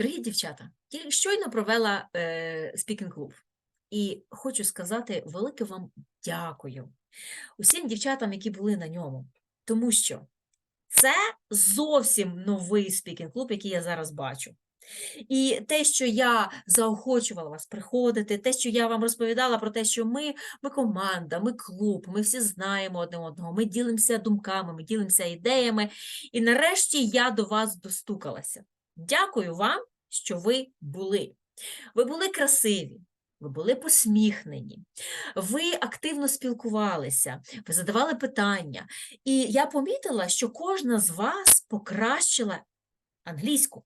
Дорогі дівчата, тільки щойно провела е, спікінг-клуб. І хочу сказати велике вам дякую усім дівчатам, які були на ньому. Тому що це зовсім новий спікінг-клуб, який я зараз бачу. І те, що я заохочувала вас приходити, те, що я вам розповідала про те, що ми, ми команда, ми клуб, ми всі знаємо одне одного, ми ділимося думками, ми ділимося ідеями. І нарешті я до вас достукалася. Дякую вам, що ви були. Ви були красиві, ви були посміхнені, ви активно спілкувалися, ви задавали питання. І я помітила, що кожна з вас покращила англійську.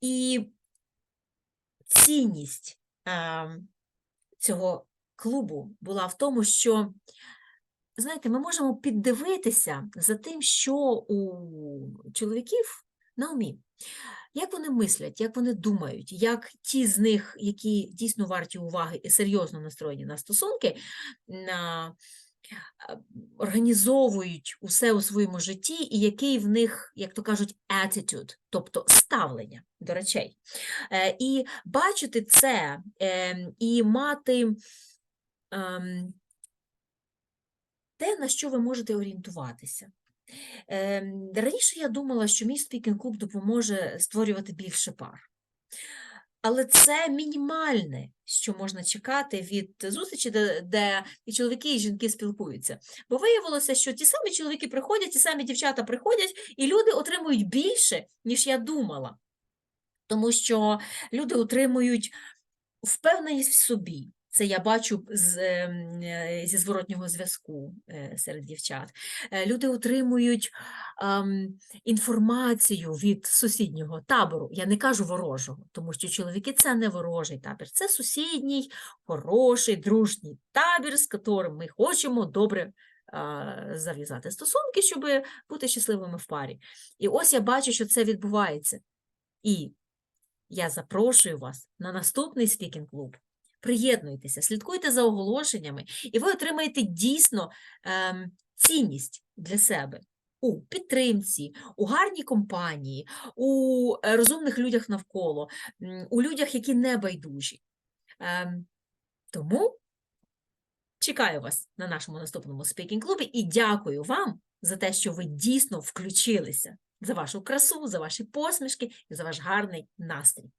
І цінність е, цього клубу була в тому, що, знаєте, ми можемо піддивитися за тим, що у чоловіків на умі. Як вони мислять, як вони думають, як ті з них, які дійсно варті уваги і серйозно настроєні на стосунки, на, організовують усе у своєму житті, і який в них, як то кажуть, attitude, тобто ставлення до речей. Е, І бачити це, е, і мати ем, те, на що ви можете орієнтуватися. Ем, Раніше я думала, що мій спікінг-клуб допоможе створювати більше пар. Але це мінімальне, що можна чекати від зустрічі, де, де і чоловіки, і жінки спілкуються. Бо виявилося, що ті самі чоловіки приходять, ті самі дівчата приходять, і люди отримують більше, ніж я думала. Тому що люди отримують впевненість в собі. Це я бачу з, ем, е, зі зворотнього зв'язку е, серед дівчат. Е, Люди отримують ем, інформацію від сусіднього табору. Я не кажу ворожого, тому що чоловіки це не ворожий табір, це сусідній, хороший, дружній табір, з яким ми хочемо добре зав'язати стосунки, щоб бути щасливими в парі. І ось я бачу, що це відбувається. І я запрошую вас на наступний спікінг-клуб. Приєднуйтеся, слідкуйте за оголошеннями, і ви отримаєте дійсно ем, цінність для себе у підтримці, у гарній компанії, у е, розумних людях навколо, у людях, які не байдужі. Ем, тому чекаю вас на нашому наступному спікінг-клубі і дякую вам за те, що ви дійсно включилися, за вашу красу, за ваші посмішки і за ваш гарний настрій.